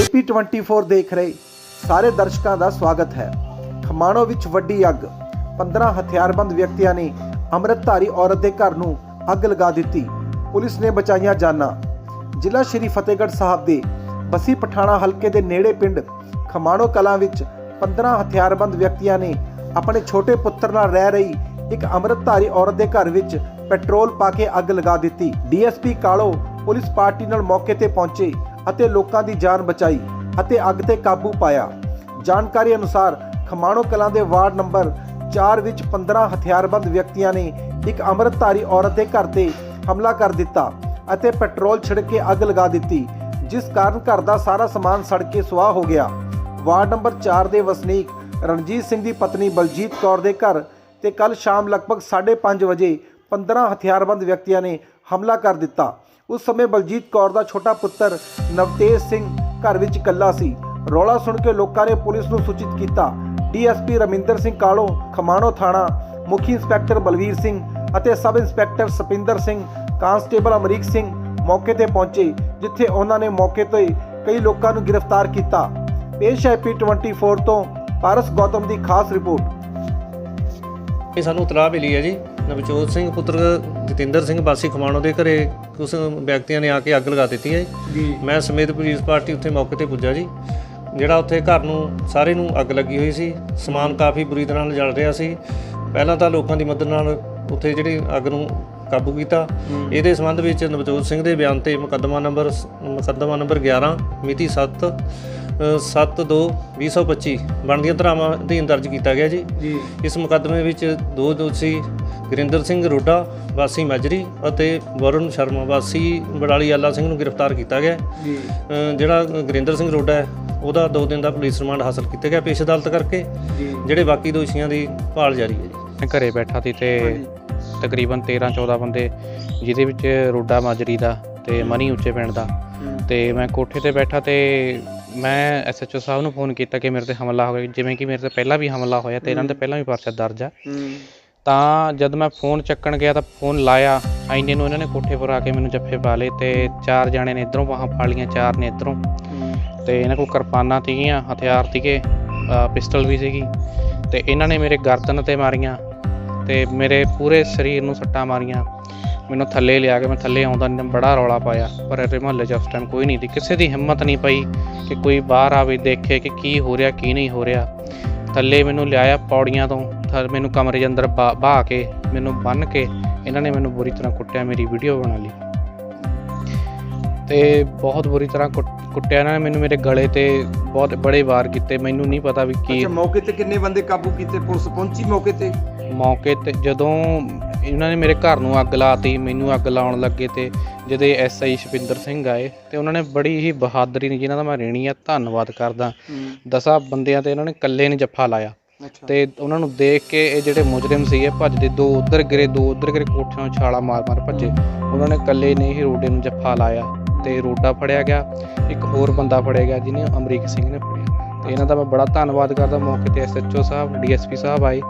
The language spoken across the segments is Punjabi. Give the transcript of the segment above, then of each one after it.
AP24 ਦੇਖ ਰਹੇ ਸਾਰੇ ਦਰਸ਼ਕਾਂ ਦਾ ਸਵਾਗਤ ਹੈ। ਖਮਾਣੋ ਵਿੱਚ ਵੱਡੀ ਅੱਗ 15 ਹਥਿਆਰਬੰਦ ਵਿਅਕਤੀਆਂ ਨੇ ਅੰਮ੍ਰਿਤਧਾਰੀ ਔਰਤ ਦੇ ਘਰ ਨੂੰ ਅੱਗ ਲਗਾ ਦਿੱਤੀ। ਪੁਲਿਸ ਨੇ ਬਚਾਈਆਂ ਜਾਨਾਂ। ਜ਼ਿਲ੍ਹਾ ਸ਼੍ਰੀ ਫਤਿਹਗੜ੍ਹ ਸਾਹਿਬ ਦੇ ਬਸੀ ਪਠਾਣਾ ਹਲਕੇ ਦੇ ਨੇੜੇ ਪਿੰਡ ਖਮਾਣੋ ਕਲਾਂ ਵਿੱਚ 15 ਹਥਿਆਰਬੰਦ ਵਿਅਕਤੀਆਂ ਨੇ ਆਪਣੇ ਛੋਟੇ ਪੁੱਤਰ ਨਾਲ ਰਹਿ ਰਹੀ ਇੱਕ ਅੰਮ੍ਰਿਤਧਾਰੀ ਔਰਤ ਦੇ ਘਰ ਵਿੱਚ ਪੈਟਰੋਲ ਪਾ ਕੇ ਅੱਗ ਲਗਾ ਦਿੱਤੀ। ਡੀਐਸਪੀ ਕਾਲੋ ਪੁਲਿਸ ਪਾਰਟੀ ਨਾਲ ਮੌਕੇ ਤੇ ਪਹੁੰਚੇ। ਅਤੇ ਲੋਕਾਂ ਦੀ ਜਾਨ ਬਚਾਈ ਅਤੇ ਅੱਗ ਤੇ ਕਾਬੂ ਪਾਇਆ। ਜਾਣਕਾਰੀ ਅਨੁਸਾਰ ਖਮਾਣੋ ਕਲਾਂ ਦੇ ਵਾਰਡ ਨੰਬਰ 4 ਵਿੱਚ 15 ਹਥਿਆਰਬੰਦ ਵਿਅਕਤੀਆਂ ਨੇ ਇੱਕ ਅੰਮ੍ਰਿਤਧਾਰੀ ਔਰਤ ਦੇ ਘਰ ਤੇ ਹਮਲਾ ਕਰ ਦਿੱਤਾ ਅਤੇ ਪੈਟਰੋਲ ਛਿੜਕ ਕੇ ਅੱਗ ਲਗਾ ਦਿੱਤੀ, ਜਿਸ ਕਾਰਨ ਘਰ ਦਾ ਸਾਰਾ ਸਮਾਨ ਸੜ ਕੇ ਸੁਆਹ ਹੋ ਗਿਆ। ਵਾਰਡ ਨੰਬਰ 4 ਦੇ ਵਸਨੀਕ ਰਣਜੀਤ ਸਿੰਘ ਦੀ ਪਤਨੀ ਬਲਜੀਤ ਕੌਰ ਦੇ ਘਰ ਤੇ ਕੱਲ ਸ਼ਾਮ ਲਗਭਗ 5:30 ਵਜੇ 15 ਹਥਿਆਰਬੰਦ ਵਿਅਕਤੀਆਂ ਨੇ ਹਮਲਾ ਕਰ ਦਿੱਤਾ। ਉਸ ਸਮੇਂ ਬਲਜੀਤ ਕੌਰ ਦਾ ਛੋਟਾ ਪੁੱਤਰ ਨਵਤੇਜ ਸਿੰਘ ਘਰ ਵਿੱਚ ਇਕੱਲਾ ਸੀ। ਰੌਲਾ ਸੁਣ ਕੇ ਲੋਕਾਂ ਨੇ ਪੁਲਿਸ ਨੂੰ ਸੂਚਿਤ ਕੀਤਾ। ਡੀਐਸਪੀ ਰਮਿੰਦਰ ਸਿੰਘ ਕਾਲੋ, ਖਮਾਣੋ ਥਾਣਾ, ਮੁਖੀ ਇੰਸਪੈਕਟਰ ਬਲਵੀਰ ਸਿੰਘ ਅਤੇ sub inspector Sapinder Singh, constable Amrik Singh ਮੌਕੇ ਤੇ ਪਹੁੰਚੇ, ਜਿੱਥੇ ਉਹਨਾਂ ਨੇ ਮੌਕੇ ਤੋਂ ਹੀ ਕਈ ਲੋਕਾਂ ਨੂੰ ਗ੍ਰਿਫਤਾਰ ਕੀਤਾ। ਪੇਸ਼ ਹੈ ਪੀ24 ਤੋਂ ਪਾਰਸ ਗੌਤਮ ਦੀ ਖਾਸ ਰਿਪੋਰਟ। ਇਹ ਸਾਨੂੰ ਇਤਲਾਹ ਮਿਲੀ ਹੈ ਜੀ। ਨਵਜੋਤ ਸਿੰਘ ਪੁੱਤਰ ਜਤਿੰਦਰ ਸਿੰਘ ਵਾਸੀ ਖਮਾਣੋ ਦੇ ਘਰੇ ਕੁਝ ਵਿਅਕਤੀਆਂ ਨੇ ਆ ਕੇ ਅੱਗ ਲਗਾ ਦਿੱਤੀ ਹੈ ਜੀ। ਮੈਂ ਸਮੇਤ ਪੁਲਿਸ ਪਾਰਟੀ ਉੱਥੇ ਮੌਕੇ ਤੇ ਪੁੱਜਾ ਜੀ। ਜਿਹੜਾ ਉੱਥੇ ਘਰ ਨੂੰ ਸਾਰੇ ਨੂੰ ਅੱਗ ਲੱਗੀ ਹੋਈ ਸੀ। ਸਮਾਨ ਕਾਫੀ ਬੁਰੀ ਤਰ੍ਹਾਂ ਨਾਲ ਜਲ ਰਿਹਾ ਸੀ। ਪਹਿਲਾਂ ਤਾਂ ਲੋਕਾਂ ਦੀ ਮਦਦ ਨਾਲ ਉੱਥੇ ਜਿਹੜੀ ਅੱਗ ਨੂੰ ਕਾਬੂ ਕੀਤਾ। ਇਹਦੇ ਸੰਬੰਧ ਵਿੱਚ ਨਵਜੋਤ ਸਿੰਘ ਦੇ ਬਿਆਨ ਤੇ ਮੁਕੱਦਮਾ ਨੰਬਰ ਮੁਕੱਦਮਾ ਨੰਬਰ 11 ਮਿਤੀ 7 7/2/2025 ਬਣਦੀਆਂ ਧਾਰਾਵਾਂ ਅਧੀਨ ਦਰਜ ਕੀਤਾ ਗਿਆ ਜੀ। ਜੀ। ਇਸ ਮੁਕੱਦਮੇ ਵਿੱਚ ਦੋ ਦੋਸ਼ੀ ਗੁਰਿੰਦਰ ਸਿੰਘ ਰੋਡਾ ਵਾਸੀ ਮਾਜਰੀ ਅਤੇ ਵਰੁਣ ਸ਼ਰਮਾ ਵਾਸੀ ਬੜਾਲੀ ਆਲਾ ਸਿੰਘ ਨੂੰ ਗ੍ਰਿਫਤਾਰ ਕੀਤਾ ਗਿਆ। ਜੀ। ਜਿਹੜਾ ਗੁਰਿੰਦਰ ਸਿੰਘ ਰੋਡਾ ਹੈ ਉਹਦਾ 2 ਦਿਨ ਦਾ ਪੁਲਿਸ ਰਿਮਾਂਡ ਹਾਸਲ ਕੀਤਾ ਗਿਆ ਪੇਸ਼ ਅਦਾਲਤ ਕਰਕੇ ਜਿਹੜੇ ਬਾਕੀ ਦੋਸ਼ੀਆਂ ਦੀ ਭਾਲ ਜਾਰੀ ਹੈ ਜੀ। ਮੈਂ ਘਰੇ ਬੈਠਾ ਸੀ ਤੇ ਤਕਰੀਬਨ 13 14 ਬੰਦੇ ਜਿਹਦੇ ਵਿੱਚ ਰੋਡਾ ਮਾਜਰੀ ਦਾ ਤੇ ਮਨੀ ਉੱਚੇ ਪਿੰਡ ਦਾ। ਤੇ ਮੈਂ ਕੋਠੇ ਤੇ ਬੈਠਾ ਤੇ ਮੈਂ ਐਸਐਚਓ ਸਾਹਿਬ ਨੂੰ ਫੋਨ ਕੀਤਾ ਕਿ ਮੇਰੇ ਤੇ ਹਮਲਾ ਹੋ ਗਿਆ ਜਿਵੇਂ ਕਿ ਮੇਰੇ ਤੇ ਪਹਿਲਾਂ ਵੀ ਹਮਲਾ ਹੋਇਆ ਤੇ ਇਹਨਾਂ ਦੇ ਪਹਿਲਾਂ ਵੀ ਪਰਚਾ ਦਰਜ ਆ। ਤਾਂ ਜਦ ਮੈਂ ਫੋਨ ਚੱਕਣ ਗਿਆ ਤਾਂ ਫੋਨ ਲਾਇਆ ਐਨੇ ਨੂੰ ਇਹਨਾਂ ਨੇ ਕੋਠੇ ਪਰ ਆ ਕੇ ਮੈਨੂੰ ਜੱਫੇ ਪਾ ਲਏ ਤੇ ਚਾਰ ਜਾਣੇ ਨੇ ਇਧਰੋਂ ਬਾਹਾਂ ਫੜ ਲਈਆਂ ਚਾਰ ਨੇ ਇਧਰੋਂ। ਤੇ ਇਹਨਾਂ ਕੋਲ ਕਿਰਪਾਨਾਂ ਸੀਗੀਆਂ ਹਥਿਆਰ ਸੀਗੇ ਪਿਸਟਲ ਵੀ ਸੀਗੀ ਤੇ ਇਹਨਾਂ ਨੇ ਮੇਰੇ ਗਰਦਨ ਤੇ ਮਾਰੀਆਂ ਤੇ ਮੇਰੇ ਪੂਰੇ ਸਰੀਰ ਨੂੰ ਸੱਟਾਂ ਮਾਰੀਆਂ। ਮੈਨੂੰ ਥੱਲੇ ਲਿਆ ਕੇ ਮੈਂ ਥੱਲੇ ਆਉਂਦਾ ਬੜਾ ਰੌਲਾ ਪਾਇਆ। ਪਰ ਇਹ ਮੁਹੱਲੇ 'ਚ ਉਸ ਟਾਈਮ ਕੋਈ ਨਹੀਂ ਸੀ। ਕਿਸੇ ਦੀ ਹਿੰਮਤ ਨਹੀਂ ਪਈ ਕਿ ਕੋਈ ਬਾਹਰ ਆਵੇ ਦੇਖੇ ਕਿ ਕੀ ਹੋ ਰਿਹਾ ਕੀ ਨਹੀਂ ਹੋ ਰਿਹਾ। ਥੱਲੇ ਮੈਨੂੰ ਲਿਆਇਆ ਪੌੜੀਆਂ ਤੋਂ ਥ- ਮੈਨੂੰ ਕਮਰੇ ਦੇ ਅੰਦਰ ਬਾਹ ਕੇ ਮੈਨੂੰ ਬੰਨ ਕੇ ਇਹਨਾਂ ਨੇ ਮੈਨੂੰ ਬੁਰੀ ਤਰ੍ਹਾਂ ਕੁੱਟਿਆ ਮੇਰੀ ਵੀਡੀਓ ਬਣਾ ਲਈ। ਤੇ ਬਹੁਤ ਬੁਰੀ ਤਰ੍ਹਾਂ ਕੁੱਟ- ਕੁੱਟਿਆ ਇਹਨਾਂ ਨੇ ਮੈਨੂੰ ਮੇਰੇ ਗਲੇ ਤੇ ਬਹੁਤ ਬੜੇ ਵਾਰ ਕੀਤੇ। ਮੈਨੂੰ ਨਹੀਂ ਪਤਾ ਵੀ ਕੀ ਅੱਛਾ ਮੌਕੇ ਤੇ ਕਿੰਨੇ ਬੰਦੇ ਕਾਬੂ ਕੀਤੇ? ਪੁਲਿਸ ਪਹੁੰਚੀ ਮੌਕੇ ਤੇ? ਮੌਕੇ ਤੇ ਜਦੋਂ ਇਹਨਾਂ ਨੇ ਮੇਰੇ ਘਰ ਨੂੰ ਅੱਗ ਲਾਤੀ ਮੈਨੂੰ ਅੱਗ ਲਾਉਣ ਲੱਗੇ ਤੇ ਜਦੋਂ ਐਸਆਈ ਸ਼ਪਿੰਦਰ ਸਿੰਘ ਆਏ ਤੇ ਉਹਨਾਂ ਨੇ ਬੜੀ ਹੀ ਬਹਾਦਰੀ ਨਾਲ ਜਿਨ੍ਹਾਂ ਦਾ ਮੈਂ ਰੇਣੀ ਆ ਧੰਨਵਾਦ ਕਰਦਾ। ਦਸਾਂ ਬੰਦਿਆਂ ਤੇ ਇਹਨਾਂ ਨੇ ਇਕੱਲੇ ਨੇ ਜੱਫਾ ਲਾਇਆ। ਤੇ ਉਹਨਾਂ ਨੂੰ ਦੇਖ ਕੇ ਇਹ ਜਿਹੜੇ ਮੁਜਰਮ ਸੀਗੇ ਭੱਜਦੇ ਦੋ ਉਧਰ ਗਿਰੇ ਦੋ ਉਧਰ ਗਿਰੇ ਕੋਠਿਆਂ ਨੂੰ ਛਾਲਾ ਮਾਰ ਮਾਰ ਭੱਜੇ। ਉਹਨਾਂ ਨੇ ਇਕੱਲੇ ਨੇ ਹੀ ਰੋਡੇ ਨੂੰ ਜੱਫਾ ਲਾਇਆ ਤੇ ਰੋਡਾ ਫੜਿਆ ਗਿਆ। ਇੱਕ ਹੋਰ ਬੰਦਾ ਫੜਿਆ ਗਿਆ ਜਿਹਨੇ ਅਮਰੀਕ ਸਿੰਘ ਨੇ ਇਹਨਾਂ ਦਾ ਮੈਂ ਬੜਾ ਧੰਨਵਾਦ ਕਰਦਾ ਮੌਕੇ ਤੇ ਐਸਐਚਓ ਸਾਹਿਬ ਡੀਐਸਪੀ ਸਾਹਿਬ ਆਏ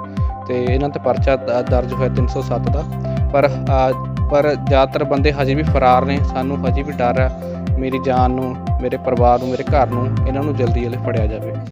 ਤੇ ਇਹਨਾਂ ਤੇ ਪਰਚਾ ਦਰਜ ਹੋਇਆ 307 ਦਾ। ਪਰ ਅ, ਪਰ ਜ਼ਿਆਦਾਤਰ ਬੰਦੇ ਹਜੇ ਵੀ ਫਰਾਰ ਨੇ ਸਾਨੂੰ ਹਜੇ ਵੀ ਡਰ ਆ ਮੇਰੀ ਜਾਨ ਨੂੰ ਮੇਰੇ ਪਰਿਵਾਰ ਨੂੰ ਮੇਰੇ ਘਰ ਨੂੰ ਇਹਨਾਂ ਨੂੰ ਜਲਦੀ ਜਲਦੀ ਫੜਿਆ ਜਾਵੇ।